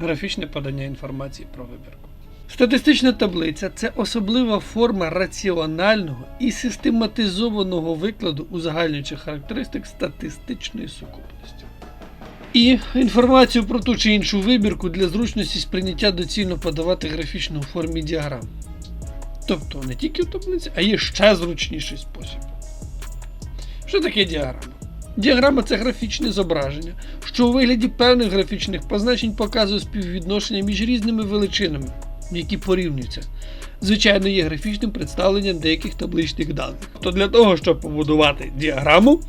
Графічне подання інформації про вибірку. Статистична таблиця це особлива форма раціонального і систематизованого викладу узагальнюючих характеристик статистичної сукупності. І інформацію про ту чи іншу вибірку для зручності сприйняття доцільно подавати графічно у формі діаграм. Тобто не тільки в таблиці, а є ще зручніший спосіб. Що таке діаграма? Діаграма це графічне зображення, що у вигляді певних графічних позначень показує співвідношення між різними величинами, які порівнюються. Звичайно, є графічним представленням деяких табличних даних. То для того, щоб побудувати діаграму,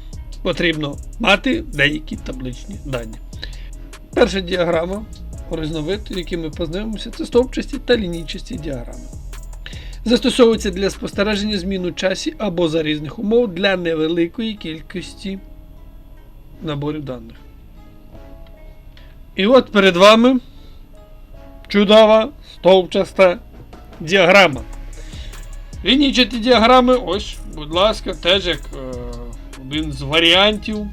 потрібно мати деякі табличні дані. Перша діаграма, різновид, яким ми познайомимося, це стовпчасті та лінійчасті діаграми. Застосовується для спостереження змін у часі або за різних умов для невеликої кількості наборів даних. І от перед вами чудова стовпчаста діаграма. Лінійчаті діаграми, ось, будь ласка, теж як е, один з варіантів.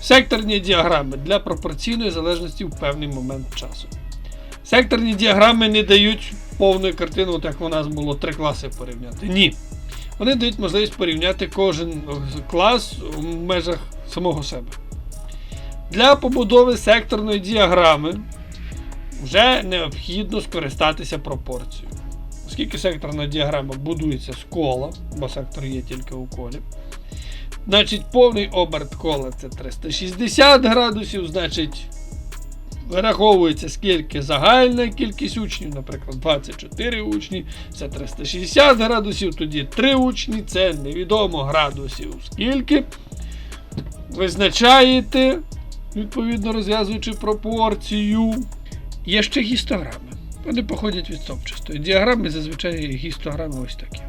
Секторні діаграми для пропорційної залежності в певний момент часу. Секторні діаграми не дають повної картини, от як у нас було три класи порівняти. Ні. Вони дають можливість порівняти кожен е, клас в межах самого себе. Для побудови секторної діаграми вже необхідно скористатися пропорцією. Оскільки секторна діаграма будується з кола, бо сектор є тільки у колі. Значить, повний оберт кола це 360 градусів, значить, вираховується скільки загальна кількість учнів, наприклад, 24 учні, це 360 градусів, тоді 3 учні, це невідомо градусів скільки. Визначаєте, відповідно розв'язуючи пропорцію. Є ще гістограми. Вони походять від стовпчастої діаграми, зазвичай гістограми ось такі.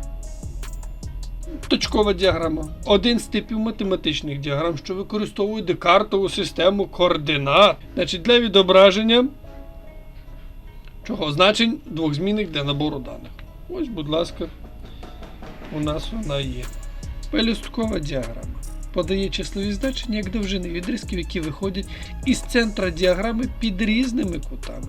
Точкова діаграма. Один з типів математичних діаграм, що використовує декартову систему координат. Значить, для відображення чого? Значень двохзмінних для набору даних. Ось, будь ласка, у нас вона є. Пелюсткова діаграма. Подає числові значення як довжини відрізків, які виходять із центра діаграми під різними кутами.